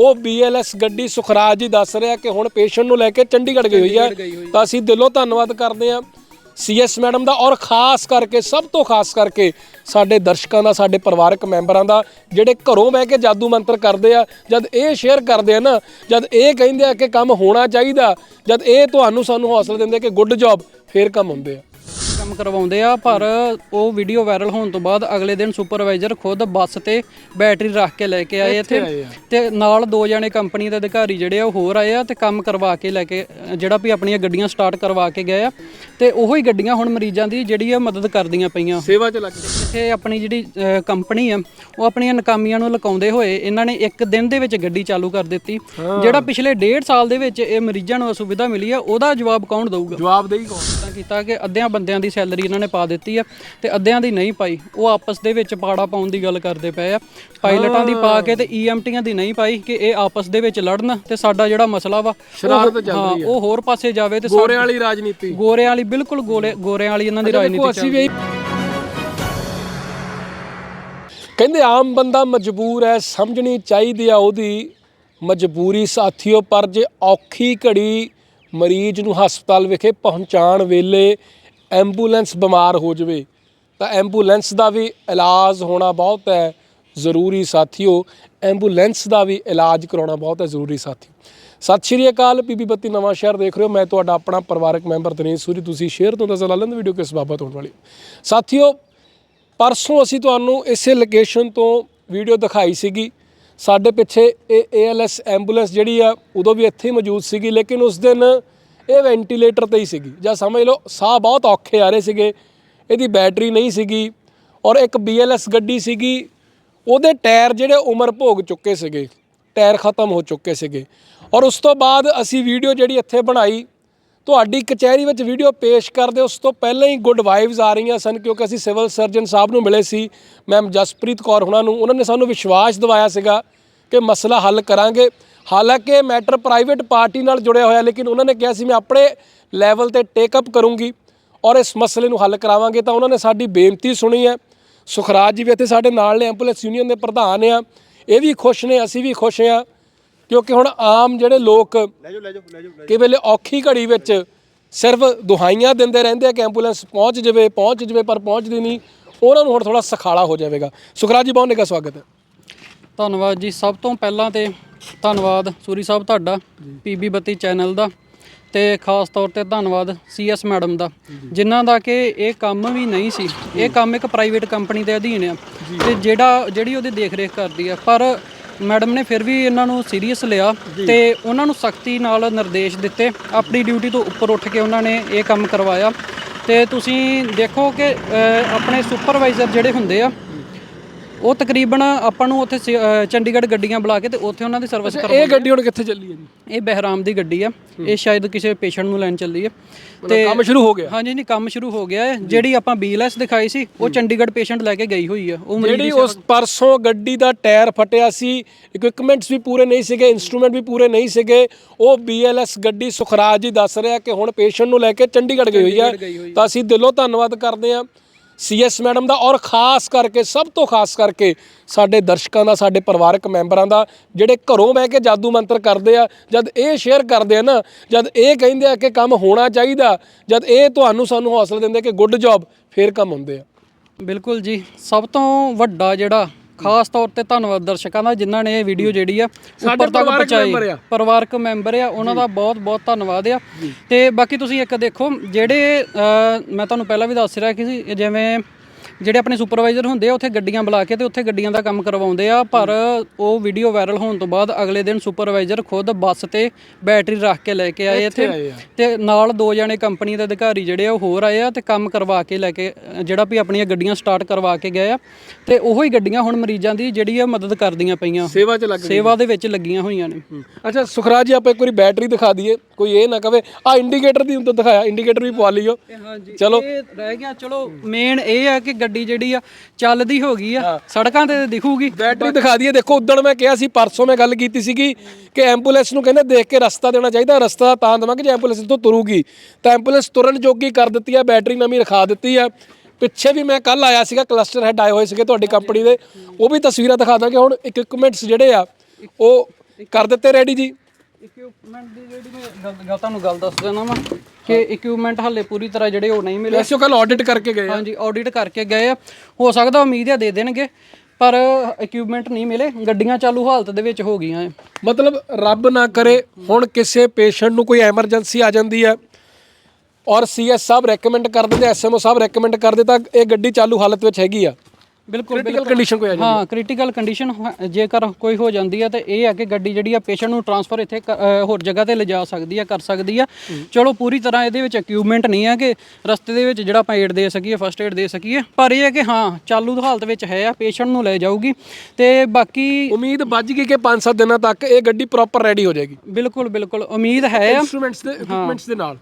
ਉਹ BLS ਗੱਡੀ ਸੁਖਰਾਜ ਜੀ ਦੱਸ ਰਿਹਾ ਕਿ ਹੁਣ ਪੇਸ਼ੈਂਟ ਨੂੰ ਲੈ ਕੇ ਚੰਡੀਗੜ੍ਹ ਗਈ ਹੋਈ ਹੈ ਤਾਂ ਅਸੀਂ ਦਿਲੋਂ ਧੰਨਵਾਦ ਕਰਦੇ ਹਾਂ ਸੀਐਸ ਮੈਡਮ ਦਾ ਔਰ ਖਾਸ ਕਰਕੇ ਸਭ ਤੋਂ ਖਾਸ ਕਰਕੇ ਸਾਡੇ ਦਰਸ਼ਕਾਂ ਦਾ ਸਾਡੇ ਪਰਿਵਾਰਕ ਮੈਂਬਰਾਂ ਦਾ ਜਿਹੜੇ ਘਰੋਂ ਬਹਿ ਕੇ ਜਾਦੂ ਮੰਤਰ ਕਰਦੇ ਆ ਜਦ ਇਹ ਸ਼ੇਅਰ ਕਰਦੇ ਆ ਨਾ ਜਦ ਇਹ ਕਹਿੰਦੇ ਆ ਕਿ ਕੰਮ ਹੋਣਾ ਚਾਹੀਦਾ ਜਦ ਇਹ ਤੁਹਾਨੂੰ ਸਾਨੂੰ ਹੌਸਲਾ ਦਿੰਦੇ ਕਿ ਗੁੱਡ ਜੌਬ ਫੇਰ ਕੰਮ ਹੁੰਦੇ ਆ। ਕੰਮ ਕਰਵਾਉਂਦੇ ਆ ਪਰ ਉਹ ਵੀਡੀਓ ਵਾਇਰਲ ਹੋਣ ਤੋਂ ਬਾਅਦ ਅਗਲੇ ਦਿਨ ਸੁਪਰਵਾਈਜ਼ਰ ਖੁਦ ਬੱਸ ਤੇ ਬੈਟਰੀ ਰੱਖ ਕੇ ਲੈ ਕੇ ਆਏ ਇੱਥੇ। ਤੇ ਨਾਲ ਦੋ ਜਣੇ ਕੰਪਨੀ ਦੇ ਅਧਿਕਾਰੀ ਜਿਹੜੇ ਆ ਉਹ ਹੋਰ ਆਏ ਆ ਤੇ ਕੰਮ ਕਰਵਾ ਕੇ ਲੈ ਕੇ ਜਿਹੜਾ ਵੀ ਆਪਣੀਆਂ ਗੱਡੀਆਂ ਸਟਾਰਟ ਕਰਵਾ ਕੇ ਗਏ ਆ। ਤੇ ਉਹੋ ਹੀ ਗੱਡੀਆਂ ਹੁਣ ਮਰੀਜ਼ਾਂ ਦੀ ਜਿਹੜੀ ਆ ਮਦਦ ਕਰਦੀਆਂ ਪਈਆਂ। ਸੇਵਾ 'ਚ ਲੱਗ ਗਏ। ਇੱਥੇ ਆਪਣੀ ਜਿਹੜੀ ਅ, ਕੰਪਨੀ ਆ ਉਹ ਆਪਣੀਆਂ ਨਾਕਾਮੀਆਂ ਨੂੰ ਲੁਕਾਉਂਦੇ ਹੋਏ ਇਹਨਾਂ ਨੇ ਇੱਕ ਦਿਨ ਦੇ ਵਿੱਚ ਗੱਡੀ ਚਾਲੂ ਕਰ ਦਿੱਤੀ। ਜਿਹੜਾ ਪਿਛਲੇ ਡੇਢ ਸਾਲ ਦੇ ਵਿੱਚ ਇਹ ਮਰੀਜ਼ਾਂ ਨੂੰ ਅਸੁਵਿਧਾ ਮਿਲੀ ਆ ਉਹਦਾ ਜਵਾਬ ਕੌਣ ਦਊਗਾ? ਜਵਾਬ ਦੇਈ ਕੌਣ? ਤਾਂ ਕੀਤਾ ਕਿ ਅੱਧਿਆਂ ਬੰਦਿਆਂ ਦੀ ਸੈਲਰੀ ਇਹਨਾਂ ਨੇ ਪਾ ਦਿੱਤੀ ਆ ਤੇ ਅੱਧਿਆਂ ਦੀ ਨਹੀਂ ਪਾਈ। ਉਹ ਆਪਸ ਦੇ ਵਿੱਚ ਪਾੜਾ ਪਾਉਣ ਦੀ ਗੱਲ ਕਰਦੇ ਪਏ ਆ। ਪਾਇਲਟਾਂ ਦੀ ਪਾ ਕੇ ਤੇ ਈਐਮਟੀਆਂ ਦੀ ਨਹੀਂ ਪਾਈ ਕਿ ਇਹ ਆਪਸ ਦੇ ਵਿੱਚ ਲੜਨ ਤੇ ਸਾਡਾ ਜਿਹੜਾ ਮਸਲਾ ਵਾ ਉਹ- ਸ਼ਰਾਰਤ ਚੱਲ ਹਾਂ, ਉਹ ਹੋਰ ਪਾਸੇ ਜਾਵੇ ਤੇ ਗੋਰਿਆਂ ਵਾਲੀ ਰਾਜਨੀਤੀ। ਗੋਰਿਆਂ ਵਾਲੀ ਬਿਲਕੁਲ ਗੋਲੇ ਗੋਰਿਆਂ ਵਾਲੀ ਇਹਨਾਂ ਦੀ ਰਾਜਨੀਤੀ ਅਸੀਂ ਵੀ ਕਹਿੰਦੇ ਆਮ ਬੰਦਾ ਮਜਬੂਰ ਹੈ ਸਮਝਣੀ ਚਾਹੀਦੀ ਆ ਉਹਦੀ ਮਜਬੂਰੀ। ਸਾਥੀਓ ਪਰ ਜੇ ਔਖੀ ਘੜੀ ਮਰੀਜ਼ ਨੂੰ ਹਸਪਤਾਲ ਵਿਖੇ ਪਹੁੰਚਾਉਣ ਵੇਲੇ ਐਂਬੂਲੈਂਸ ਬਿਮਾਰ ਹੋ ਜਾਵੇ, ਤਾਂ ਐਂਬੂਲੈਂਸ ਦਾ ਵੀ ਇਲਾਜ ਹੋਣਾ ਬਹੁਤ ਹੈ ਜ਼ਰੂਰੀ ਸਾਥੀਓ। ਐਂਬੂਲੈਂਸ ਦਾ ਵੀ ਇਲਾਜ ਕਰਾਉਣਾ ਬਹੁਤ ਹੈ ਜ਼ਰੂਰੀ ਸਾਥੀਓ। ਸਤਿ ਸ਼੍ਰੀ ਅਕਾਲ ਪੀਪੀ ਬੱਤੀ ਨਵਾਂ ਸ਼ਹਿਰ ਦੇਖ ਰਹੇ ਹੋ। ਮੈਂ ਤੁਹਾਡਾ ਆਪਣਾ ਪਰਿਵਾਰਕ ਮੈਂਬਰ ਦਿਨੇਸ਼ ਸੂਰੀ। ਤੁਸੀਂ ਸ਼ੇਅਰ ਤੋਂ ਦੱਸ ਲਾ ਲੈਂਦੇ ਵੀਡੀਓ ਕਿਸ ਬਾਬਤ ਹੋਣ ਵਾਲੀ ਸਾਥੀਓ, ਪਰਸੋਂ ਅਸੀਂ ਤੁਹਾਨੂੰ ਇਸੇ ਲੋਕੇਸ਼ਨ ਤੋਂ ਵੀਡੀਓ ਦਿਖਾਈ ਸੀਗੀ। ਸਾਡੇ ਪਿੱਛੇ ਇਹ ਏਐਲਐਸ ਐਂਬੂਲੈਂਸ ਜਿਹੜੀ ਆ, ਉਦੋਂ ਵੀ ਇੱਥੇ ਹੀ ਮੌਜੂਦ ਸੀਗੀ, ਲੇਕਿਨ ਉਸ ਦਿਨ ਇਹ ਵੈਂਟੀਲੇਟਰ ਤੇ ਹੀ ਸੀਗੀ। ਜਾਂ ਸਮਝ ਲਓ, ਸਾਹ ਬਹੁਤ ਔਖੇ ਆ ਰਹੇ ਸੀਗੇ। ਇਹਦੀ ਬੈਟਰੀ ਨਹੀਂ ਸੀਗੀ। ਔਰ ਇੱਕ BLS ਗੱਡੀ ਸੀਗੀ। ਉਹਦੇ ਟਾਇਰ ਜਿਹੜੇ ਉਮਰ ਭੋਗ ਚੁੱਕੇ ਸੀਗੇ। ਟਾਇਰ ਖਤਮ ਹੋ ਚੁੱਕੇ ਸੀਗੇ। ਔਰ ਉਸ ਤੋਂ ਬਾਅਦ ਅਸੀਂ ਵੀਡੀਓ ਜਿਹੜੀ ਇੱਥੇ ਬਣਾਈ, ਤੁਹਾਡੀ ਕਚਹਿਰੀ ਵਿੱਚ ਵੀਡੀਓ ਪੇਸ਼ ਕਰਦੇ, ਉਸ ਤੋਂ ਪਹਿਲਾਂ ਹੀ ਗੁੱਡ ਵਾਈਬਸ ਆ ਰਹੀਆਂ ਸਨ, ਕਿਉਂਕਿ ਅਸੀਂ ਸਿਵਲ ਸਰਜਨ ਸਾਹਿਬ ਨੂੰ ਮਿਲੇ ਸੀ। ਮੈਮ ਜਸਪ੍ਰੀਤ ਕੌਰ ਹੁਣਾਂ ਨੂੰ, ਉਹਨਾਂ ਨੇ ਸਾਨੂੰ ਵਿਸ਼ਵਾਸ ਦਿਵਾਇਆ ਸੀਗਾ ਕਿ ਮਸਲਾ ਹੱਲ ਕਰਾਂਗੇ। ਹਾਲਾਂਕਿ ਮੈਟਰ ਪ੍ਰਾਈਵੇਟ ਪਾਰਟੀ ਨਾਲ ਜੁੜਿਆ ਹੋਇਆ ਲੇਕਿਨ ਉਹਨਾਂ ਨੇ ਕਿਹਾ ਸੀ ਮੈਂ ਆਪਣੇ ਲੈਵਲ ਤੇ ਟੇਕ ਅਪ ਕਰੂੰਗੀ ਔਰ ਇਸ ਮਸਲੇ ਨੂੰ ਹੱਲ ਕਰਾਵਾਂਗੇ। ਤਾਂ ਉਹਨਾਂ ਨੇ ਸਾਡੀ ਬੇਨਤੀ ਸੁਣੀ ਹੈ। ਸੁਖਰਾਜ ਜੀ ਵੀ ਇੱਥੇ ਸਾਡੇ ਨਾਲ ਨੇ ਐਂਬੂਲੈਂਸ ਯੂਨੀਅਨ ਦੇ ਪ੍ਰਧਾਨ ਆ। ਇਹ ਵੀ ਖੁਸ਼ ਨੇ ਅਸੀਂ ਵੀ ਖੁਸ਼ ਆ ਕਿਉਂਕਿ ਹੁਣ ਆਮ ਜਿਹੜੇ ਲੋਕ ਕਿ ਵੇਲੇ ਔਖੀ ਘੜੀ ਵਿੱਚ ਸਿਰਫ ਦੁਹਾਈਆਂ ਦਿੰਦੇ ਰਹਿੰਦੇ ਆ ਕਿ ਐਂਬੂਲੈਂਸ ਪਹੁੰਚ ਜਾਵੇ ਪਹੁੰਚ ਜਾਵੇ ਪਰ ਪਹੁੰਚਦੀ ਨਹੀਂ। ਉਹਨਾਂ ਨੂੰ ਹੁਣ ਥੋੜਾ ਸਖਾਲਾ ਹੋ ਜਾਵੇਗਾ। ਸੁਖਰਾਜ ਜੀ ਬਹੁਤ ਨਿੱਘਾ ਸਵਾਗਤ ਹੈ। ਧੰਨਵਾਦ ਜੀ। ਸਭ ਤੋਂ ਪਹਿਲਾਂ ਤੇ ਧੰਨਵਾਦ ਸੂਰੀ ਸਾਹਿਬ ਤੁਹਾਡਾ ਪੀਬੀ ਬੱਤੀ ਚੈਨਲ ਦਾ ਤੇ ਖਾਸ ਤੌਰ ਤੇ ਧੰਨਵਾਦ ਸੀਐਸ ਮੈਡਮ ਦਾ ਜਿਨ੍ਹਾਂ ਦਾ ਕਿ ਇਹ ਕੰਮ ਵੀ ਨਹੀਂ ਸੀ। ਇਹ ਕੰਮ ਇੱਕ ਪ੍ਰਾਈਵੇਟ ਕੰਪਨੀ ਦੇ ਅਧੀਨ ਆ ਤੇ ਜਿਹੜਾ ਜਿਹੜੀ ਉਹਦੀ ਦੇਖ-ਰੇਖ ਕਰਦੀ ਆ। ਪਰ ਮੈਡਮ ਨੇ ਫਿਰ ਵੀ ਇਹਨਾਂ ਨੂੰ ਸੀਰੀਅਸ ਲਿਆ ਤੇ ਉਹਨਾਂ ਨੂੰ ਸਖਤੀ ਨਾਲ ਨਿਰਦੇਸ਼ ਦਿੱਤੇ। ਆਪਣੀ ਡਿਊਟੀ ਤੋਂ ਉੱਪਰ ਉੱਠ ਕੇ ਉਹਨਾਂ ਨੇ ਇਹ ਕੰਮ ਕਰਵਾਇਆ। ਤੇ ਤੁਸੀਂ ਦੇਖੋ ਕਿ ਆਪਣੇ ਸੁਪਰਵਾਈਜ਼ਰ ਜਿਹੜੇ ਹੁੰਦੇ ਆ ਉਹ ਤਕਰੀਬਨ ਆਪਾਂ ਨੂੰ ਉੱਥੇ ਸ- ਚੰਡੀਗੜ੍ਹ ਗੱਡੀਆਂ ਬੁਲਾ ਕੇ ਤੇ ਉੱਥੇ ਉਹਨਾਂ ਦੀ ਸਰਵਿਸ ਕਰ ਇਹ ਗੱਡੀ ਹੁਣ ਕਿੱਥੇ ਚੱਲੀ ਹੈ ਜੀ? ਇਹ ਬਹਿਰਾਮ ਦੀ ਗੱਡੀ ਆ। ਇਹ ਸ਼ਾਇਦ ਕਿਸੇ ਪੇਸ਼ੈਂਟ ਨੂੰ ਲੈਣ ਚੱਲੀ ਹੈ। ਤੇ ਕੰਮ ਸ਼ੁਰੂ ਹੋ ਗਿਆ? ਹਾਂਜੀ ਨਹੀਂ ਕੰਮ ਸ਼ੁਰੂ ਹੋ ਗਿਆ ਹੈ। ਜਿਹੜੀ ਆਪਾਂ ਬੀਐਲਐਸ ਦਿਖਾਈ ਸੀ ਉਹ ਚੰਡੀਗੜ੍ਹ ਪੇਸ਼ੈਂਟ ਲੈ ਕੇ ਗਈ ਹੋਈ ਆ। ਉਹ ਜਿਹੜੀ ਉਸ ਪਰਸੋਂ ਗੱਡੀ ਦਾ ਟਾਇਰ ਫਟਿਆ ਸੀ ਇਕਵਿਪਮੈਂਟਸ ਵੀ ਪੂਰੇ ਨਹੀਂ ਸੀਗੇ ਇਨਸਟਰੂਮੈਂਟ ਵੀ ਪੂਰੇ ਨਹੀਂ ਸੀਗੇ। ਉਹ BLS ਗੱਡੀ ਸੁਖਰਾਜ ਜੀ ਦੱਸ ਰਿਹਾ ਕਿ ਹੁਣ ਪੇਸ਼ੈਂਟ ਨੂੰ ਲੈ ਕੇ ਚੰਡੀਗੜ੍ਹ ਗਈ ਹੋਈ ਹੈ ਤਾਂ ਅਸੀਂ ਦਿਲੋਂ ਧੰਨਵਾਦ ਕਰਦੇ ਹਾਂ। ਸੀਐਸ ਮੈਡਮ ਦਾ ਔਰ ਖਾਸ ਕਰਕੇ, ਸਭ ਤੋਂ ਖਾਸ ਕਰਕੇ ਸਾਡੇ ਦਰਸ਼ਕਾਂ ਦਾ, ਸਾਡੇ ਪਰਿਵਾਰਕ ਮੈਂਬਰਾਂ ਦਾ, ਜਿਹੜੇ ਘਰੋਂ ਬਹਿ ਕੇ ਜਾਦੂ ਮੰਤਰ ਕਰਦੇ ਆ, ਜਦ ਇਹ ਸ਼ੇਅਰ ਕਰਦੇ ਆ ਨਾ, ਜਦ ਇਹ ਕਹਿੰਦੇ ਆ ਕਿ ਕੰਮ ਹੋਣਾ ਚਾਹੀਦਾ, ਜਦ ਇਹ ਤੁਹਾਨੂੰ ਸਾਨੂੰ ਹੌਸਲਾ ਦਿੰਦੇ ਕਿ ਗੁੱਡ ਜੌਬ ਫੇਰ ਕੰਮ ਹੁੰਦੇ ਆ। ਬਿਲਕੁਲ ਜੀ, ਸਭ ਤੋਂ ਵੱਡਾ ਜਿਹੜਾ ਖਾਸ ਤੌਰ ਤੇ ਧੰਨਵਾਦ ਦਰਸ਼ਕਾਂ ਦਾ ਜਿਨ੍ਹਾਂ ਨੇ ਇਹ ਵੀਡੀਓ ਜਿਹੜੀ ਆ ਉੱਪਰ ਤੱਕ ਪਹੁੰਚਾਈ। ਪਰਿਵਾਰਕ ਮੈਂਬਰ ਆ ਉਹਨਾਂ ਦਾ ਬਹੁਤ ਬਹੁਤ ਧੰਨਵਾਦ ਆ। ਤੇ ਬਾਕੀ ਤੁਸੀਂ ਇੱਕ ਦੇਖੋ ਜਿਹੜੇ ਮੈਂ ਤੁਹਾਨੂੰ ਪਹਿਲਾਂ ਵੀ ਦੱਸ ਰਿਹਾ ਕਿ ਜਿਵੇਂ ਜਿਹੜੇ ਆਪਣੇ ਸੁਪਰਵਾਈਜ਼ਰ ਹੁੰਦੇ ਆ ਉੱਥੇ ਗੱਡੀਆਂ ਬੁਲਾ ਕੇ ਤੇ ਉੱਥੇ ਗੱਡੀਆਂ ਦਾ ਕੰਮ ਕਰਵਾਉਂਦੇ ਆ ਪਰ ਉਹ ਵੀਡੀਓ ਵਾਇਰਲ ਹੋਣ ਤੋਂ ਬਾਅਦ ਅਗਲੇ ਦਿਨ ਸੁਪਰਵਾਈਜ਼ਰ ਖੁਦ ਬੱਸ ਤੇ ਬੈਟਰੀ ਰੱਖ ਕੇ ਲੈ ਕੇ ਆਏ ਇੱਥੇ। ਤੇ ਨਾਲ ਦੋ ਜਣੇ ਕੰਪਨੀ ਦੇ ਅਧਿਕਾਰੀ ਜਿਹੜੇ ਆ ਉਹ ਹੋਰ ਆਏ ਆ ਤੇ ਕੰਮ ਕਰਵਾ ਕੇ ਲੈ ਕੇ ਜਿਹੜਾ ਵੀ ਆਪਣੀਆਂ ਗੱਡੀਆਂ ਸਟਾਰਟ ਕਰਵਾ ਕੇ ਗਏ ਆ। ਤੇ ਉਹੋ ਹੀ ਗੱਡੀਆਂ ਹੁਣ ਮਰੀਜ਼ਾਂ ਦੀ ਜਿਹੜੀ ਆ ਮਦਦ ਕਰਦੀਆਂ ਪਈਆਂ। ਸੇਵਾ 'ਚ ਲੱਗ ਸੇਵਾ ਦੇ ਵਿੱਚ ਲੱਗੀਆਂ ਹੋਈਆਂ ਨੇ। ਅੱਛਾ ਸੁਖਰਾਜ ਜੀ ਆਪਾਂ ਇੱਕ ਵਾਰੀ ਬੈਟਰੀ ਦਿਖਾ ਦਈਏ। ਕੋਈ ਇਹ ਨਾ ਕਵੇ ਆ ਇੰਡੀਕੇਟਰ ਦੀ ਤਾਂ ਦਿਖਾਇਆ ਇੰਡੀਕੇਟਰ ਵੀ ਪਵਾ ਹਾਂਜੀ ਚਲੋ। ਇਹ ਰਹਿ ਗਿਆ। ਚਲੋ ਮੇਨ ਇਹ ਆ ਕਿ ਗੱਡੀ ਜਿਹੜੀ ਆ ਚੱਲਦੀ ਹੋ ਗਈ ਆ ਸੜਕਾਂ ਤੇ ਦਿਖੂਗੀ। ਬੈਟਰੀ ਦਿਖਾ ਦਈਏ ਦੇਖੋ ਉਦੋਂ ਮੈਂ ਕਿਹਾ ਸੀ ਪਰਸੋਂ ਮੈਂ ਗੱਲ ਕੀਤੀ ਸੀਗੀ ਕਿ ਐਂਬੂਲੈਂਸ ਨੂੰ ਕਹਿੰਦੇ ਦੇਖ ਕੇ ਰਸਤਾ ਦੇਣਾ ਚਾਹੀਦਾ ਰਸਤਾ ਤਾਂ ਦੇਵਾਂਗੇ ਜੇ ਐਂਬੂਲੈਂਸ ਤੋਂ ਤੁਰੂਗੀ। ਤਾਂ ਐਂਬੂਲੈਂਸ ਤੁਰਨ ਜੋਗੀ ਕਰ ਦਿੱਤੀ ਹੈ ਬੈਟਰੀ ਨਵੀਂ ਰਖਾ ਦਿੱਤੀ ਹੈ ਪਿੱਛੇ ਵੀ ਮੈਂ ਕੱਲ ਆਇਆ ਸੀਗਾ ਕਲਸਟਰ ਹੈਡ ਆਏ ਹੋਏ ਸੀਗੇ ਤੁਹਾਡੀ ਕੰਪਨੀ ਦੇ। ਉਹ ਵੀ ਤਸਵੀਰਾਂ ਦਿਖਾ ਦਾਂਗੇ। ਹੁਣ ਇਕਵਿਪਮੈਂਟਸ ਜਿਹੜੇ ਆ ਉਹ ਕਰ ਦਿੱਤੇ ਰੈਡੀ ਜੀ। ਇਕਵਿਪਮੈਂਟ ਦੀ ਜਿਹੜੀ ਮੈਂ ਗੱਲ- ਤੁਹਾਨੂੰ ਗੱਲ ਦੱਸ ਦਿੰਦਾ ਵਾਂ ਕਿ ਇਕਵਿਪਮੈਂਟ ਹਾਲੇ ਪੂਰੀ ਤਰ੍ਹਾਂ ਜਿਹੜੇ ਉਹ ਨਹੀਂ ਮਿਲੇ। ਵੈਸੇ ਉਹ ਕੱਲ ਆਡਿਟ ਕਰਕੇ ਗਏ ਹਾਂਜੀ ਆਡਿਟ ਕਰਕੇ ਗਏ ਆ। ਹੋ ਸਕਦਾ ਉਮੀਦ ਆ ਦੇ ਦੇਣਗੇ ਪਰ ਇਕਵਿਪਮੈਂਟ ਨਹੀਂ ਮਿਲੇ। ਗੱਡੀਆਂ ਚਾਲੂ ਹਾਲਤ ਦੇ ਵਿੱਚ ਹੋ ਗਈਆਂ ਮਤਲਬ ਰੱਬ ਨਾ ਕਰੇ ਹੁਣ ਕਿਸੇ ਪੇਸ਼ੈਂਟ ਨੂੰ ਕੋਈ ਐਮਰਜੈਂਸੀ ਆ ਜਾਂਦੀ ਹੈ ਔਰ ਸੀਐਸ ਸਾਹਿਬ ਰეკਮੈਂਡ ਕਰ ਦਿੰਦੇ ਐਸਐਮਓ ਸਾਹਿਬ ਰეკਮੈਂਡ ਕਰਦੇ ਤਾਂ ਇਹ ਗੱਡੀ ਚਾਲੂ ਹਾਲਤ ਵਿੱਚ ਹੈਗੀ ਆ। ਬਿਲਕੁਲ ਕ੍ਰਿਟੀਕਲ ਕੰਡੀਸ਼ਨ ਕੋਈ ਆ ਜਾਂਦੀ ਹਾਂ? ਕ੍ਰਿਟੀਕਲ ਕੰਡੀਸ਼ਨ ਜੇਕਰ ਕੋਈ ਹੋ ਜਾਂਦੀ ਹੈ ਤੇ ਇਹ ਹੈ ਕਿ ਗੱਡੀ ਜਿਹੜੀ ਆ ਪੇਸ਼ੈਂਟ ਨੂੰ ਟਰਾਂਸਫਰ ਇੱਥੇ ਕ- ਅ, ਹੋਰ ਜਗ੍ਹਾ ਤੇ ਲਿਜਾ ਸਕਦੀ ਆ ਕਰ ਸਕਦੀ ਆ ਚਲੋ ਪੂਰੀ ਤਰ੍ਹਾਂ ਇਹਦੇ ਵਿੱਚ ਇਕਵਿਪਮੈਂਟ ਨਹੀਂ ਹੈ ਕਿ ਰਸਤੇ ਦੇ ਵਿੱਚ ਜਿਹੜਾ ਆਪਾਂ ਏਡ ਦੇ ਸਕੀਏ ਫਸਟ ਏਡ ਦੇ ਸਕੀਏ। ਪਰ ਇਹ ਹੈ ਕਿ ਹਾਂ ਚਾਲੂ ਹਾਲਤ ਵਿੱਚ ਹੈ ਆ ਪੇਸ਼ੈਂਟ ਨੂੰ ਲੈ ਜਾਊਗੀ। ਤੇ ਬਾਕੀ ਉਮੀਦ ਵੱਜ ਗਈ ਕਿ 5-7 ਦਿਨਾਂ ਤੱਕ ਇਹ ਗੱਡੀ ਪ੍ਰੋਪਰ ਰੈਡੀ ਹੋ ਜਾਏਗੀ। ਬਿਲਕੁਲ ਬਿਲਕੁਲ। ਉਮੀਦ ਹੈ ਆ। ਇਨਸਟਰੂਮੈਂਟਸ ਦੇ ਇਕਵਿਪਮੈਂਟਸ ਦੇ ਨਾਲ।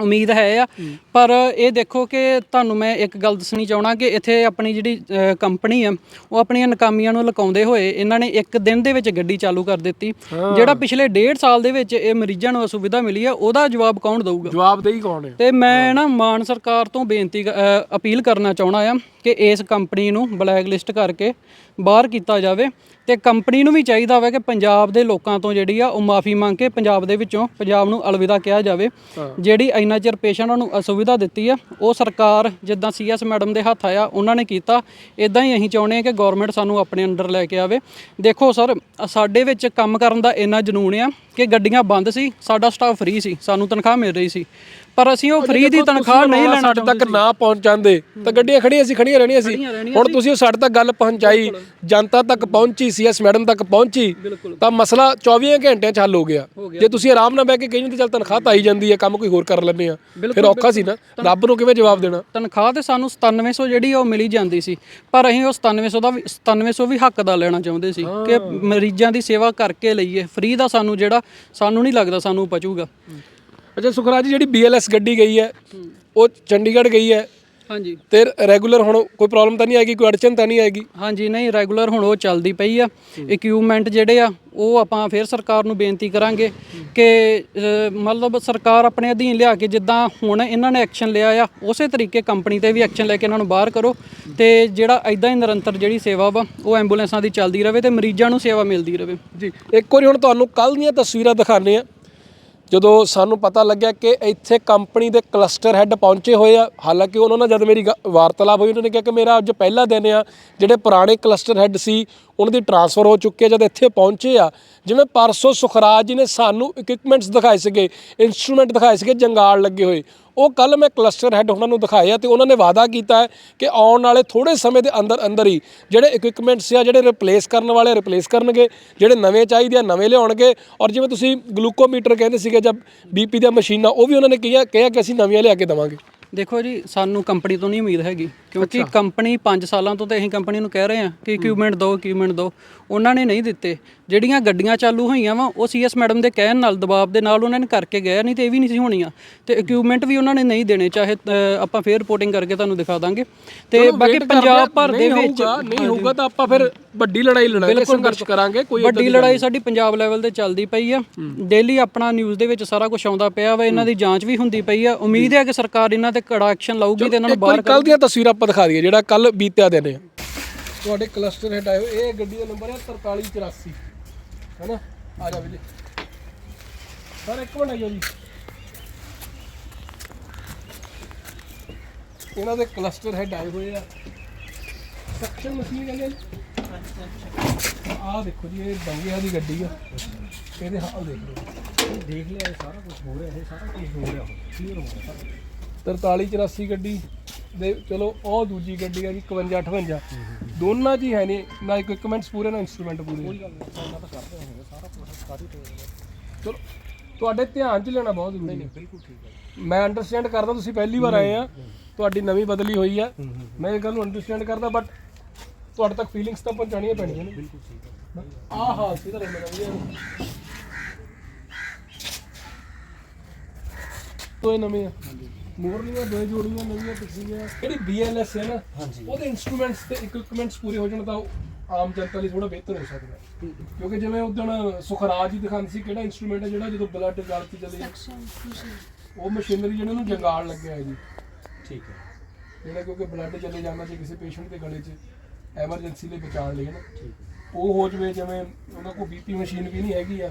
ਉਮੀਦ ਹੈ ਆ। ਪਰ ਇਹ ਦੇਖੋ ਕਿ ਤੁਹਾਨੂੰ ਮੈਂ ਇੱਕ ਗੱਲ ਦੱਸਣੀ ਚਾਹਣਾ ਕਿ ਇੱਥੇ ਆਪਣੀ ਜਿਹੜੀ ਕੰਪਨੀ ਆ ਉਹ ਆਪਣੀਆਂ ਨਾਕਾਮੀਆਂ ਨੂੰ ਲੁਕਾਉਂਦੇ ਹੋਏ ਇਹਨਾਂ ਨੇ ਇੱਕ ਦਿਨ ਦੇ ਵਿੱਚ ਗੱਡੀ ਚਾਲੂ ਕਰ ਦਿੱਤੀ। ਜਿਹੜਾ ਪਿਛਲੇ ਡੇਢ ਸਾਲ ਦੇ ਵਿੱਚ ਇਹ ਮਰੀਜ਼ਾਂ ਨੂੰ ਅਸੁਵਿਧਾ ਮਿਲੀ ਆ ਉਹਦਾ ਜਵਾਬ ਕੌਣ ਦਊਗਾ? ਜਵਾਬਦੇਹੀ ਕੌਣ ਹੈ? ਤੇ ਮੈਂ ਨਾ ਮਾਨ ਸਰਕਾਰ ਤੋਂ ਬੇਨਤੀ ਅਪੀਲ ਕਰਨਾ ਚਾਹਣਾ ਆ ਕਿ ਇਸ ਕੰਪਨੀ ਨੂੰ ਬਲੈਕ ਲਿਸਟ ਕਰਕੇ ਬਾਹਰ ਕੀਤਾ ਜਾਵੇ। ਤੇ ਕੰਪਨੀ ਨੂੰ ਵੀ ਚਾਹੀਦਾ ਹੋਵੇ ਕਿ ਪੰਜਾਬ ਦੇ ਲੋਕਾਂ ਤੋਂ ਜਿਹੜੀ ਆ ਉਹ ਮਾਫੀ ਮੰਗ ਕੇ ਪੰਜਾਬ ਦੇ ਵਿੱਚੋਂ ਪੰਜਾਬ ਨੂੰ ਅਲਵਿਦਾ ਕਿਹਾ ਜਾਵੇ। ਜਿਹੜੀ ਇੰਨਾ ਚਿਰ ਪੇਸ਼ੈਂਟਾਂ ਨੂੰ ਅਸੁਵਿਧਾ ਦਿੱਤੀ ਆ ਉਹ ਸਰਕਾਰ ਜਿੱਦਾਂ ਸੀਐਸ ਮੈਡਮ ਦੇ ਹੱਥ ਆਇਆ ਉਹਨਾਂ ਨੇ ਕੀਤਾ। ਇਦਾਂ ਹੀ ਅਸੀਂ ਚਾਹੁੰਦੇ ਹਾਂ ਕਿ ਗਵਰਨਮੈਂਟ ਸਾਨੂੰ ਆਪਣੇ ਅੰਡਰ ਲੈ ਕੇ ਆਵੇ। ਦੇਖੋ ਸਰ ਸਾਡੇ ਵਿੱਚ ਕੰਮ ਕਰਨ ਦਾ ਇੰਨਾ ਜਨੂਨ ਆ ਕਿ ਗੱਡੀਆਂ ਬੰਦ ਸੀ ਸਾਡਾ ਸਟਾਫ ਫ੍ਰੀ ਸੀ ਸਾਨੂੰ ਤਨਖਾਹ ਮਿਲ ਰਹੀ ਸੀ। ਪਰ ਅਸੀਂ ਉਹ ਫ੍ਰੀ ਦੀ ਤਨਖਾਹ ਨਹੀਂ ਲੈਣਾ ਸਾਡੇ ਤੱਕ ਨਾ ਪਹੁੰਚਾਉਂਦੇ ਤਾਂ ਗੱਡੀਆਂ ਖੜੀਆਂ ਸੀ ਖੜੀਆਂ ਰਹਿਣੀਆਂ ਸੀ। ਹੁਣ ਤੁਸੀਂ ਉਹ ਸਾਡੇ ਤੱਕ ਗੱਲ ਪਹੁੰਚਾਈ ਜਨਤਾ ਤੱਕ ਪਹੁੰਚੀ ਸੀਐਸ ਮੈਡਮ ਤੱਕ ਪਹੁੰਚੀ ਤਾਂ ਮਸਲਾ 24 ਘੰਟਿਆਂ ਚ ਹੱਲ ਹੋ ਗਿਆ। ਜੇ ਤੁਸੀਂ ਆਰਾਮ ਨਾਲ ਬਹਿ ਕੇ ਕਹੀ ਤੇ ਚੱਲ ਤਨਖਾਹ ਤਾਂ ਆਈ ਜਾਂਦੀ ਹੈ ਕੰਮ ਕੋਈ ਹੋਰ ਕਰ ਲੈਂਦੇ ਆ ਫਿਰ ਔਖਾ ਸੀ ਨਾ। ਰੱਬ ਨੂੰ ਕਿਵੇਂ ਜਵਾਬ ਦੇਣਾ? ਤਨਖਾਹ ਤੇ ਸਾਨੂੰ 9700 ਜਿਹੜੀ ਉਹ ਮਿਲੀ ਜਾਂਦੀ ਸੀ। ਪਰ ਅਸੀਂ ਉਹ 9700 ਦਾ ਵੀ 9700 ਵੀ ਹੱਕ ਦਾ ਲੈਣਾ ਚਾਹੁੰਦੇ ਸੀ ਕਿ ਮਰੀਜ਼ਾਂ ਦੀ ਸੇਵਾ ਕਰਕੇ ਲਈਏ। ਫ੍ਰੀ ਦਾ ਸਾਨੂੰ ਜਿਹੜਾ ਸਾਨੂੰ ਨਹੀਂ ਲੱਗਦਾ ਸਾਨੂੰ ਪਚੂਗਾ। ਅੱਛਾ ਸੁਖਰਾਜ ਜੀ ਜਿਹੜੀ ਬੀਐਲਐਸ ਗੱਡੀ ਗਈ ਹੈ ਉਹ ਚੰਡੀਗੜ੍ਹ ਗਈ ਹੈ। ਹਾਂਜੀ। ਤੇ ਰੈਗੂਲਰ ਹੁਣ ਕੋਈ ਪ੍ਰੋਬਲਮ ਤਾਂ ਨਹੀਂ ਆਏਗੀ ਕੋਈ ਅੜਚਨ ਤਾਂ ਨਹੀਂ ਆਏਗੀ? ਹਾਂਜੀ ਨਹੀਂ ਰੈਗੂਲਰ ਹੁਣ ਉਹ ਚੱਲਦੀ ਪਈ ਆ। ਇਕਵਿਪਮੈਂਟ ਜਿਹੜੇ ਆ ਉਹ ਆਪਾਂ ਫਿਰ ਸਰਕਾਰ ਨੂੰ ਬੇਨਤੀ ਕਰਾਂਗੇ ਕਿ ਮਤਲਬ ਸਰਕਾਰ ਆਪਣੇ ਅਧੀਨ ਲਿਆ ਕੇ ਜਿੱਦਾਂ ਹੁਣ ਇਹਨਾਂ ਨੇ ਐਕਸ਼ਨ ਲਿਆ ਆ ਉਸੇ ਤਰੀਕੇ ਕੰਪਨੀ ਤੇ ਵੀ ਐਕਸ਼ਨ ਲੈ ਕੇ ਇਹਨਾਂ ਨੂੰ ਬਾਹਰ ਕਰੋ। ਤੇ ਜਿਹੜਾ ਐਦਾਂ ਹੀ ਨਿਰੰਤਰ ਜਿਹੜੀ ਸੇਵਾ ਵਾ ਉਹ ਐਂਬੂਲੈਂਸਾਂ ਦੀ ਚੱਲਦੀ ਰਵੇ ਤੇ ਮਰੀਜ਼ਾਂ ਨੂੰ ਸੇਵਾ ਮਿਲਦੀ ਰਵੇ। ਜੀ ਇੱਕ ਵਾਰੀ ਹੁਣ ਤੁਹਾਨੂੰ ਕੱਲ ਦੀਆਂ ਤਸਵੀਰਾਂ ਦਿਖਾਣੇ ਆ ਜਦੋਂ ਸਾਨੂੰ ਪਤਾ ਲੱਗਿਆ ਕਿ ਇੱਥੇ ਕੰਪਨੀ ਦੇ ਕਲਸਟਰ ਹੈੱਡ ਪਹੁੰਚੇ ਹੋਏ ਆ, ਹਾਲਾਂਕਿ ਉਹਨਾਂ ਨਾਲ ਜਦ ਮੇਰੀ ਗ- ਵਾਰਤਾਲਾਪ ਹੋਈ, ਉਹਨਾਂ ਨੇ ਕਿਹਾ ਕਿ ਮੇਰਾ ਅੱਜ ਪਹਿਲਾ ਦਿਨ ਆ, ਜਿਹੜੇ ਪੁਰਾਣੇ ਕਲਸਟਰ ਹੈੱਡ ਸੀ ਉਹਨਾਂ ਦੀ ਟਰਾਂਸਫਰ ਹੋ ਚੁੱਕੀ ਹੈ, ਜਦ ਇੱਥੇ ਪਹੁੰਚੇ ਆ, ਜਿਵੇਂ ਪਰਸੋਂ ਸੁਖਰਾਜ ਜੀ ਨੇ ਸਾਨੂੰ ਇਕਵਿਪਮੈਂਟਸ ਦਿਖਾਏ ਸੀਗੇ ਇਨਸਟਰੂਮੈਂਟ ਦਿਖਾਏ ਸੀਗੇ, ਜੰਗਾਲ ਲੱਗੇ ਹੋਏ। ਉਹ ਕੱਲ ਮੈਂ ਕਲਸਟਰ ਹੈੱਡ ਉਹਨਾਂ ਨੂੰ ਦਿਖਾਏ ਆ ਤੇ ਉਹਨਾਂ ਨੇ ਵਾਅਦਾ ਕੀਤਾ ਹੈ ਕਿ ਆਉਣ ਵਾਲੇ ਥੋੜੇ ਸਮੇਂ ਦੇ ਅੰਦਰ ਅੰਦਰ ਹੀ ਜਿਹੜੇ ਇਕਵਿਪਮੈਂਟਸ ਆ, ਜਿਹੜੇ ਰਿਪਲੇਸ ਕਰਨ ਵਾਲੇ ਰਿਪਲੇਸ ਕਰਨਗੇ, ਜਿਹੜੇ ਨਵੇਂ ਚਾਹੀਦੇ ਆ, ਨਵੇਂ ਲਿਆਉਣਗੇ। ਔਰ ਜਿਵੇਂ ਤੁਸੀਂ ਗਲੂਕੋਮੀਟਰ ਕਹਿੰਦੇ ਸੀਗੇ ਜਦ ਬੀਪੀ ਦੀਆਂ ਮਸ਼ੀਨਾਂ, ਉਹ ਵੀ ਉਹਨਾਂ ਨੇ ਕਿਹਾ ਕਿਹਾ ਕਿ ਅਸੀਂ ਨਵੀਆਂ ਲਿਆ ਕੇ ਦੇਵਾਂਗੇ। ਦੇਖੋ ਜੀ ਸਾਨੂੰ ਕੰਪਨੀ ਤੋਂ ਨਹੀਂ ਉਮੀਦ ਹੈਗੀ ਕਿਉਂਕਿ ਕੰਪਨੀ 5 ਸਾਲਾਂ ਤੋਂ ਤੇ ਅਸੀਂ ਕੰਪਨੀ ਨੂੰ ਕਹਿ ਰਹੇ ਹਾਂ ਕਿ ਇਕਵਿਪਮੈਂਟ ਦਿਓ ਇਕਵਿਪਮੈਂਟ ਦਿਓ। ਉਹਨਾਂ ਨੇ ਨਹੀਂ ਦਿੱਤੇ। ਜਿਹੜੀਆਂ ਗੱਡੀਆਂ ਚਾਲੂ ਹੋਈਆਂ ਵਾ ਉਹ ਸੀਐਸ ਮੈਡਮ ਦੇ ਕਹਿਣ ਨਾਲ ਦਬਾਅ ਦੇ ਨਾਲ ਉਹਨਾਂ ਨੇ ਕਰਕੇ ਗਏ ਨਹੀਂ ਤੇ ਇਹ ਵੀ ਨਹੀਂ ਸੀ ਹੋਣੀਆਂ। ਤੇ ਇਕਵਿਪਮੈਂਟ ਵੀ ਉਹਨਾਂ ਨੇ ਨਹੀਂ ਦੇਣੇ ਚਾਹੇ ਅ, ਆਪਾਂ ਫੇਰ ਰਿਪੋਰਟਿੰਗ ਕਰਕੇ ਤੁਹਾਨੂੰ ਦਿਖਾ ਦਾਂਗੇ। ਤੇ ਬਾਕੀ ਪੰਜਾਬ ਭਰ ਦੇ ਵਿੱਚ ਨਹੀਂ ਹੋਊਗਾ ਤਾਂ ਆਪਾਂ ਫਿਰ ਵੱਡੀ ਲੜਾਈ ਲੜਾਂਗੇ ਸੰਘਰਸ਼ ਕਰਾਂਗੇ ਕੋਈ ਵੱਡੀ ਲੜਾਈ ਸਾਡੀ ਪੰਜਾਬ ਲੈਵਲ ਤੇ ਚੱਲਦੀ ਪਈ ਆ। ਡੇਲੀ ਆਪਣਾ ਨਿਊਜ਼ ਦੇ ਵਿੱਚ ਸਾਰਾ ਕੁਝ ਆਉਂਦਾ ਪਿਆ ਵਾ ਇਹਨਾਂ ਦੀ ਜਾਂਚ ਵੀ ਹੁੰਦੀ ਪਈ ਆ। ਉਮੀਦ ਹੈ ਕਿ ਸਰਕਾਰ ਇਹਨਾਂ ਤੇ ਕੜਾ ਐਕਸ਼ਨ ਲਊਗੀ ਤੇ ਇਹਨਾਂ ਨੂੰ ਬਾਹਰ ਕੱਲ ਦੀਆਂ ਤਸਵੀਰਾਂ ਆਪਾਂ ਦਿਖਾ ਦਈਏ ਜਿਹੜਾ ਕੱਲ ਬੀਤਿਆ ਦਿਨ। ਹੈ ਤੁਹਾਡੇ ਕਲਸਟਰ ਹੈਡ ਹੋਏ ਇਹ ਗੱਡੀ ਦਾ ਨੰਬਰ ਹੈ 4384 ਹੈਨਾ? ਆ ਜਾ ਵੀਰੇ। ਸਰ ਇੱਕ ਮਿੰਟ ਆਇਓ ਜੀ। ਇਹਨਾਂ ਦੇ ਕਲਸਟਰ ਹੈਡ ਆਏ ਹੋਏ ਆ। ਸਕਸ਼ਨ ਮਸ਼ੀਨ ਕਹਿੰਦੇ ਆ ਦੇਖੋ ਜੀ ਇਹ ਬੰਗਿਆਂ ਦੀ ਗੱਡੀ ਆ। ਇਹਦੇ ਹਾਲ ਦੇਖ ਲਓ। ਦੇਖ ਲਿਆ ਇਹ ਸਾਰਾ ਕੁਝ ਹੋ ਰਿਹਾ ਇਹ ਸਾਰਾ ਕੁਝ ਹੋ ਰਿਹਾ ਹੋ ਰਿਹਾ ਸਾਰਾ 4384 ਗੱਡੀ। ਦੇ ਚਲੋ ਉਹ ਦੂਜੀ ਗੱਡੀ ਆ ਜੀ 51 58 ਦੋਨਾਂ 'ਚ ਹੀ ਹੈ ਨੇ ਨਾ ਇਕਵਿਪਮੈਂਟਸ ਪੂਰੇ ਨਾ ਇਨਸਟਰੂਮੈਂਟ ਪੂਰੇ। ਨਹੀਂ ਚਲੋ ਤੁਹਾਡੇ ਧਿਆਨ 'ਚ ਲੈਣਾ ਬਹੁਤ ਜ਼ਰੂਰੀ ਹੈ। ਬਿਲਕੁਲ ਠੀਕ ਹੈ। ਮੈਂ ਅੰਡਰਸਟੈਂਡ ਕਰਦਾ ਤੁਸੀਂ ਪਹਿਲੀ ਵਾਰ ਆਏ ਆ। ਤੁਹਾਡੀ ਨਵੀਂ ਬਦਲੀ ਹੋਈ ਆ। ਮੈਂ ਇਹ ਗੱਲ ਨੂੰ ਅੰਡਰਸਟੈਂਡ ਕਰਦਾ ਬਟ ਤੁਹਾਡੇ ਤੱਕ ਫੀਲਿੰਗਸ ਤਾਂ ਪਹੁੰਚਾਉਣੀਆਂ ਪੈਣੀਆਂ ਨੇ। ਬਿਲਕੁਲ ਠੀਕ ਹੈ। ਆਹ ਹਾਲ ਸੀ ਤਾਂ ਮੇਰਾ ਵੀ ਤੋਏ ਨਵੇਂ ਆ। ਮੋਰਨੀਆਂ ਦੋ ਜੋੜੀਆਂ ਨਵੀਆਂ ਪਿਛਲੀਆਂ। ਜਿਹੜੀ BLS ਹੈ ਨਾ ਉਹਦੇ ਇਨਸਟਰੂਮੈਂਟਸ ਤੇ ਇਕਵਿਪਮੈਂਟਸ ਪੂਰੇ ਹੋ ਜਾਣ ਤਾਂ ਉਹ ਆਮ ਜਨਤਾ ਲਈ ਥੋੜਾ ਬਿਹਤਰ ਹੋ ਸਕਦਾ ਹੈ। ਕਿਉਂਕਿ ਜਿਵੇਂ ਉਦੋਂ ਸੁਖਰਾਜ ਹੀ ਦਿਖਾਉਂਦੇ ਸੀ ਕਿਹੜਾ ਇਨਸਟਰੂਮੈਂਟ ਹੈ ਜਿਹੜਾ ਜਦੋਂ ਬਲੱਡ ਗਲ 'ਚ ਚਲੇ ਉਹ ਮਸ਼ੀਨਰੀ ਜਿਹੜੀ ਉਹਨੂੰ ਜੰਗਾਲ ਲੱਗਿਆ ਹੈ ਜੀ। ਠੀਕ ਹੈ। ਜਿਹੜਾ ਕਿਉਂਕਿ ਬਲੱਡ ਚਲੇ ਜਾਂਦਾ ਜੇ ਕਿਸੇ ਪੇਸ਼ੈਂਟ ਦੇ ਗਲੇ 'ਚ ਐਮਰਜੈਂਸੀ ਲਈ ਬਚਾਉਣ ਲਈ ਹੈ ਨਾ। ਉਹ ਹੋ ਜਵੇ ਜਿਵੇਂ ਉਹਨਾਂ ਕੋਲ ਬੀਪੀ ਮਸ਼ੀਨ ਵੀ ਨਹੀਂ ਹੈਗੀ ਆ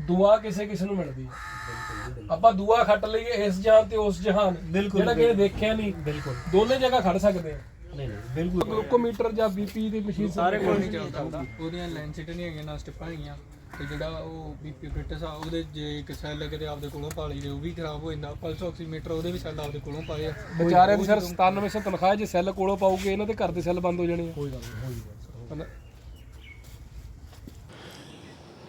ਦੁਆ ਕਿਸੇ ਕਿਸੇ ਨੂੰ ਮਿਲਦੀ ਆ ਆਪਾਂ ਦੁਆ ਖੱਟ ਲਈਏ ਇਸ ਜਹਾਨ ਤੇ ਉਸ ਜਹਾਨ। ਬਿਲਕੁਲ, ਜਿਹੜਾ ਕਿ ਦੇਖਿਆ ਨਹੀਂ ਬਿਲਕੁਲ। ਦੋਨੇ ਜਗ੍ਹਾ ਖੜ ਸਕਦੇ ਆ। ਨਹੀਂ ਨਹੀਂ ਬਿਲਕੁਲ। ਗਲੂਕੋਮੀਟਰ ਜਾਂ ਬੀਪੀ ਦੀ ਮਸ਼ੀਨ ਸਾਰੇ ਕੋਲ ਨਹੀਂ ਚੱਲਦਾ। ਉਹਦੀਆਂ ਲੈਂਸ ਸੀਟ ਨਹੀਂ ਹੈਗੀਆਂ ਨਾ ਸਟਿੱਪਾਂ ਹੈਗੀਆਂ। ਤੇ ਜਿਹੜਾ ਉਹ ਬੀਪੀ ਫਿਟਸ ਆ ਉਹਦੇ ਜੇ ਇੱਕ ਸੈੱਲ ਕਿਤੇ ਆਪਦੇ ਕੋਲੋਂ ਪਾ ਲਈਦੇ ਉਹ ਵੀ ਖਰਾਬ ਹੋ ਜਾਂਦਾ। ਪਲਸ ਆਕਸੀਮੀਟਰ ਉਹਦੇ ਵੀ ਸੈੱਲ ਆਪਦੇ ਕੋਲੋਂ ਪਾਏ ਆ। ਵਿਚਾਰਿਆਂ ਦੀ ਸਰ 9700 ਤਨਖਾਹ ਜੇ ਸੈੱਲ ਕੋਲੋਂ ਪਾਉਗੇ ਇਹਨਾਂ ਦੇ ਘਰ ਦੇ ਸੈੱਲ ਬੰਦ ਹੋ ਜਾਣੇ ਆ। ਕੋਈ ਗੱਲ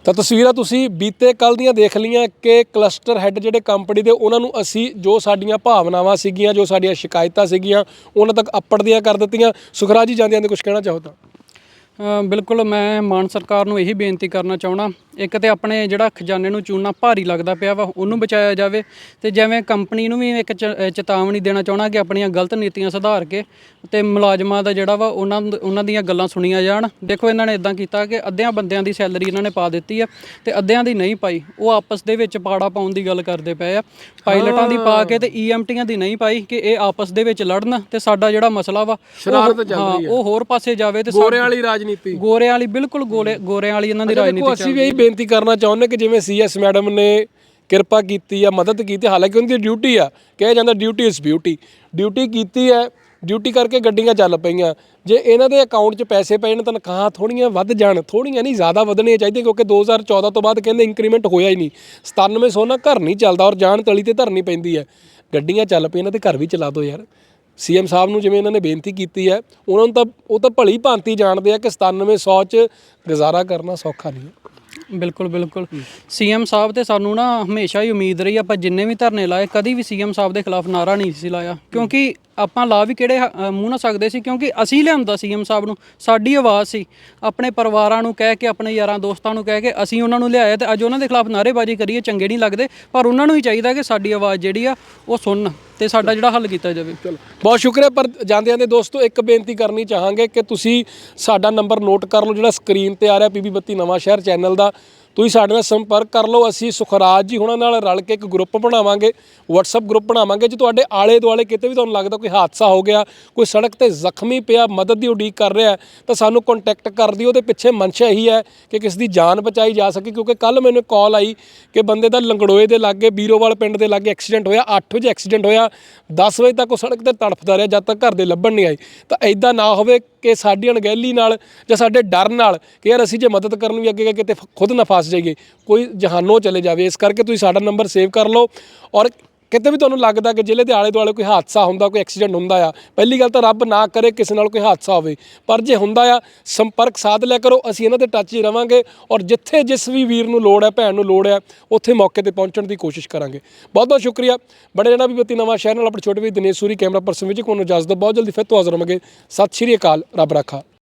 ਤਾਂ ਤਸਵੀਰਾਂ ਤੁਸੀਂ ਬੀਤੇ ਕੱਲ ਦੀਆਂ ਦੇਖ ਲਈਆਂ ਕਿ ਕਲਸਟਰ ਹੈੱਡ ਜਿਹੜੇ ਕੰਪਨੀ ਦੇ, ਉਹਨਾਂ ਨੂੰ ਅਸੀਂ ਜੋ ਸਾਡੀਆਂ ਭਾਵਨਾਵਾਂ ਸੀਗੀਆਂ, ਜੋ ਸਾਡੀਆਂ ਸ਼ਿਕਾਇਤਾਂ ਸੀਗੀਆਂ, ਉਹਨਾਂ ਤੱਕ ਅੱਪੜਦੀਆਂ ਕਰ ਦਿੱਤੀਆਂ। ਸੁਖਰਾਜ ਜੀ, ਜਾਂਦਿਆਂ ਦੇ ਕੁਝ ਕਹਿਣਾ ਚਾਹੋ ਤਾਂ? ਬਿਲਕੁਲ ਮੈਂ ਮਾਨ ਸਰਕਾਰ ਨੂੰ ਇਹੀ ਬੇਨਤੀ ਕਰਨਾ ਚਾਹਣਾ ਇੱਕ ਤੇ ਆਪਣੇ ਜਿਹੜਾ ਖਜ਼ਾਨੇ ਨੂੰ ਚੂਨਾ ਭਾਰੀ ਲੱਗਦਾ ਪਿਆ ਵਾ ਉਹਨੂੰ ਬਚਾਇਆ ਜਾਵੇ ਤੇ ਜਿਵੇਂ ਕੰਪਨੀ ਨੂੰ ਵੀ ਇੱਕ ਚੇਤਾਵਨੀ ਦੇਣਾ ਚਾਹਣਾ ਕਿ ਆਪਣੀਆਂ ਗਲਤ ਨੀਤੀਆਂ ਸੁਧਾਰ ਕੇ ਤੇ ਮੁਲਾਜ਼ਮਾਂ ਦਾ ਜਿਹੜਾ ਵਾ ਉਹਨਾਂ ਉਹਨਾਂ ਦੀਆਂ ਗੱਲਾਂ ਸੁਣੀਆਂ ਜਾਣ। ਦੇਖੋ ਇਹਨਾਂ ਨੇ ਇਦਾਂ ਕੀਤਾ ਕਿ ਅੱਧਿਆਂ ਬੰਦਿਆਂ ਦੀ ਸੈਲਰੀ ਇਹਨਾਂ ਨੇ ਪਾ ਦਿੱਤੀ ਆ ਤੇ ਅੱਧਿਆਂ ਦੀ ਨਹੀਂ ਪਾਈ। ਉਹ ਆਪਸ ਦੇ ਵਿੱਚ ਪਾੜਾ ਪਾਉਣ ਦੀ ਗੱਲ ਕਰਦੇ ਪਏ ਆ। ਪਾਇਲਟਾਂ ਦੀ ਪਾ ਕੇ ਤੇ ਈਐਮਟੀਆਂ ਦੀ ਨਹੀਂ ਪਾਈ ਕਿ ਇਹ ਆਪਸ ਦੇ ਵਿੱਚ ਲੜਨ ਤੇ ਸਾਡਾ ਜਿਹੜਾ ਮਸਲਾ ਵਾ ਉਹ- ਸ਼ਰਾਰਤ ਚੱਲ ਹਾਂ, ਰਹੀ ਹੈ। ਉਹ ਹੋਰ ਪਾਸੇ ਜਾਵੇ ਤੇ ਗੋਰਿਆਂ ਵਾਲੀ ਰਾਜਨੀਤੀ ਗੋਰਿਆਂ ਵਾਲੀ ਬਿਲਕੁਲ ਗੋਰੇ ਗੋਰਿਆਂ ਵਾਲੀ ਇਹਨਾਂ ਦੀ ਦੇਖੋ ਰਾਜਨੀਤੀ ਅਸੀਂ ਵੀ ਇਹੀ ਬੇਨਤੀ ਕਰਨਾ ਚਾਹੁੰਦੇ ਕਿ ਜਿਵੇਂ ਸੀਐਸ ਮੈਡਮ ਨੇ ਕਿਰਪਾ ਕੀਤੀ ਆ ਮਦਦ ਕੀਤੀ ਹਾਲਾਂਕਿ ਉਹਨਾਂ ਦੀ ਡਿਊਟੀ ਆ ਕਿਹਾ ਜਾਂਦਾ ਡਿਊਟੀ ਇਜ਼ ਬਿਊਟੀ ਡਿਊਟੀ ਕੀਤੀ ਹੈ ਡਿਊਟੀ ਕਰਕੇ ਗੱਡੀਆਂ ਚੱਲ ਪਈਆਂ। ਜੇ ਇਹਨਾਂ ਦੇ ਅਕਾਊਂਟ 'ਚ ਪੈਸੇ ਪਏ ਨੇ ਤਨਖਾਹਾਂ ਥੋੜੀਆਂ ਵੱਧ ਜਾਣ। ਥੋੜੀਆਂ ਨਹੀਂ ਜ਼ਿਆਦਾ ਵਧਣੀਆਂ ਚਾਹੀਦੀਆਂ ਕਿਉਂਕਿ 2014 ਤੋਂ ਬਾਅਦ ਕਹਿੰਦੇ ਇੰਕਰੀਮੈਂਟ ਹੋਇਆ ਹੀ ਨਹੀਂ। 9700 ਨਾਲ ਘਰ ਨਹੀਂ ਚੱਲਦਾ ਔਰ ਜਾਨ ਤਲੀ ਤੇ ਧਰਨੀ ਪੈਂਦੀ ਹੈ। ਗੱਡੀਆਂ ਚੱਲ ਪਈਆਂ ਇਹਨਾਂ ਤੇ ਘਰ ਵੀ ਚਲਾ ਦਿਓ ਯਾਰ। ਸੀਐਮ ਸਾਹਿਬ ਨੂੰ ਜਿਵੇਂ ਇਹਨਾਂ ਨੇ ਬੇਨਤੀ ਕੀਤੀ ਹੈ, ਉਹਨਾਂ ਨੂੰ ਤਾਂ ਉਹ ਤਾਂ ਭਲੀ ਭਾਂਤੀ ਜਾਣਦੇ ਆ ਕਿ 9700 'ਚ ਗੁਜ਼ਾਰਾ ਕਰਨਾ ਸੌਖਾ ਨਹੀਂ ਹੈ। ਬਿਲਕੁਲ ਬਿਲਕੁਲ। ਸੀਐਮ ਸਾਹਿਬ ਤੇ ਸਾਨੂੰ ਨਾ ਹਮੇਸ਼ਾ ਹੀ ਉਮੀਦ ਰਹੀ, ਆਪਾਂ ਜਿੰਨੇ ਵੀ ਧਰਨੇ ਲਾਏ, ਕਦੀ ਵੀ ਸੀਐਮ ਸਾਹਿਬ ਦੇ ਖਿਲਾਫ ਨਾਰਾ ਨਹੀਂ ਸੀ ਲਾਇਆ। ਕਿਉਂਕਿ ਆਪਾਂ ਲਾ ਵੀ ਕਿਹੜੇ ਹ- ਮੂੰਹ ਨਾਲ ਸਕਦੇ ਸੀ, ਕਿਉਂਕਿ ਅਸੀਂ ਲਿਆਂਦਾ ਸੀਐਮ ਸਾਹਿਬ ਨੂੰ, ਸਾਡੀ ਆਵਾਜ਼ ਸੀ। ਆਪਣੇ ਪਰਿਵਾਰਾਂ ਨੂੰ ਕਹਿ ਕੇ, ਆਪਣੇ ਯਾਰਾਂ ਦੋਸਤਾਂ ਨੂੰ ਕਹਿ ਕੇ, ਅਸੀਂ ਉਹਨਾਂ ਨੂੰ ਲਿਆਇਆ ਤੇ ਅੱਜ ਉਹਨਾਂ ਦੇ ਖਿਲਾਫ ਨਾਅਰੇਬਾਜ਼ੀ ਕਰੀਏ, ਚੰਗੇ ਨਹੀਂ ਲੱਗਦੇ, ਪਰ ਉਹਨਾਂ ਨੂੰ ਹੀ ਚਾਹੀਦਾ ਕਿ ਸਾਡੀ ਆਵਾਜ਼ ਜਿਹੜੀ ਆ, ਉਹ ਸੁਣਨ। ਤੇ ਸਾਡਾ ਜਿਹੜਾ ਹੱਲ ਕੀਤਾ ਜਾਵੇ। ਚਲੋ। ਬਹੁਤ ਸ਼ੁਕਰੀਆ ਪਰ ਜਾਂਦੇ ਜਾਂਦੇ ਦੋਸਤੋ ਇੱਕ ਬੇਨਤੀ ਕਰਨੀ ਚਾਹਾਂਗੇ ਕਿ ਤੁਸੀਂ ਸਾਡਾ ਨੰਬਰ ਨੋਟ ਕਰ ਲਓ ਜਿਹੜਾ ਸਕਰੀਨ ਤੇ ਆ ਰਿਹਾ ਪੀਬੀ ਬੱਤੀ ਨਵਾਂ ਸ਼ਹਿਰ ਚੈਨਲ ਦਾ। ਤੁਸੀਂ ਸਾਡੇ ਨਾਲ ਸੰਪਰਕ ਕਰ ਲਓ, ਅਸੀਂ ਸੁਖਰਾਜ ਜੀ ਹੁਣਾਂ ਨਾਲ ਰਲ ਕੇ ਇੱਕ ਗਰੁੱਪ ਬਣਾਵਾਂਗੇ, WhatsApp ਗਰੁੱਪ ਬਣਾਵਾਂਗੇ, ਜੇ ਤੁਹਾਡੇ ਆਲੇ ਦੁਆਲੇ ਕਿਤੇ ਵੀ ਤੁਹਾਨੂੰ ਲੱਗਦਾ ਕੋਈ ਹਾਦਸਾ ਹੋ ਗਿਆ, ਕੋਈ ਸੜਕ ਤੇ ਜ਼ਖਮੀ ਪਿਆ, ਮਦਦ ਦੀ ਉਡੀਕ ਕਰ ਰਿਹਾ, ਤਾਂ ਸਾਨੂੰ ਕੰਟੈਕਟ ਕਰ ਦਿਓ, ਉਹਦੇ ਪਿੱਛੇ ਮਨਸ਼ਾ ਇਹੀ ਹੈ ਕਿ ਕਿਸ ਦੀ ਜਾਨ ਬਚਾਈ ਜਾ ਸਕੇ, ਕਿਉਂਕਿ ਕੱਲ ਮੈਨੂੰ ਕਾਲ ਆਈ ਕਿ ਬੰਦੇ ਦਾ ਲੰਗੜੋਏ ਦੇ ਲਾਗੇ, ਬੀਰੋਵਾਲ ਪਿੰਡ ਦੇ ਲਾਗੇ ਐਕਸੀਡੈਂਟ ਹੋਇਆ 8 ਵਜੇ ਐਕਸੀਡੈਂਟ ਹੋਇਆ 10 ਵਜੇ ਤੱਕ ਉਹ ਸੜਕ ਤੇ ਤੜਫਦਾ ਰਿਹਾ, ਜਦ ਤੱਕ ਘਰ ਦੇ ਲੱਭਣ ਨਹੀਂ ਆਏ। ਤਾਂ ਐਦਾਂ ਨਾ ਹੋਵੇ ਕਿ ਸਾਡੀ ਅਣਗਹਿਲੀ ਨਾਲ ਜਾਂ ਸਾਡੇ ਡਰ ਨਾਲ ਕਿ ਯਾਰ ਅਸੀਂ ਜੇ ਮਦਦ ਕਰਨ ਵੀ ਅੱਗੇ ਗਏ ਕਿਤੇ ਫ- ਖੁਦ ਨਾ ਫਸ ਜਾਈਏ, ਕੋਈ ਜਹਾਨੋਂ ਚਲੇ ਜਾਵੇ। ਇਸ ਕਰਕੇ ਤੁਸੀਂ ਸਾਡਾ ਨੰਬਰ ਸੇਵ ਕਰ ਲਓ ਔਰ ਕਿਤੇ ਵੀ ਤੁਹਾਨੂੰ ਲੱਗਦਾ ਕਿ ਜ਼ਿਲ੍ਹੇ ਦੇ ਆਲੇ ਦੁਆਲੇ ਕੋਈ ਹਾਦਸਾ ਹੁੰਦਾ, ਕੋਈ ਐਕਸੀਡੈਂਟ ਹੁੰਦਾ ਆ, ਪਹਿਲੀ ਗੱਲ ਤਾਂ ਰੱਬ ਨਾ ਕਰੇ ਕਿਸੇ ਨਾਲ ਕੋਈ ਹਾਦਸਾ ਹੋਵੇ। ਪਰ ਜੇ ਹੁੰਦਾ ਆ, ਸੰਪਰਕ ਸਾਧ ਲਿਆ ਕਰੋ, ਅਸੀਂ ਇਹਨਾਂ ਦੇ ਟੱਚ 'ਚ ਰਵਾਂਗੇ ਔਰ ਜਿੱਥੇ ਜਿਸ ਵੀ ਵੀਰ ਨੂੰ ਲੋੜ ਹੈ, ਭੈਣ ਨੂੰ ਲੋੜ ਹੈ, ਉੱਥੇ ਮੌਕੇ ਤੇ ਪਹੁੰਚਣ ਦੀ ਕੋਸ਼ਿਸ਼ ਕਰਾਂਗੇ। ਬਹੁਤ ਬਹੁਤ ਸ਼ੁਕਰੀਆ। ਬੜੇ ਰਹਿਣਾ ਵੀ ਬੱਤੀ ਨਵਾਂ ਸ਼ਹਿਰ ਨਾਲ, ਆਪਣੇ ਛੋਟੇ ਵੀ ਦਿਨੇਸ਼ ਸੂਰੀ, ਕੈਮਰਾ ਪਰਸਨ ਵਿੱਚ ਕੋਨੂੰ ਇਜਾਜ਼ਤ ਬਹੁਤ ਜਲਦੀ ਫਿਰ ਤੋਂ ਹਾਜ਼ਰ ਹੋਵਾਂਗੇ ਸਤਿ ਸ਼੍ਰੀ ਅਕਾਲ, ਰੱਬ ਰਾਖਾ।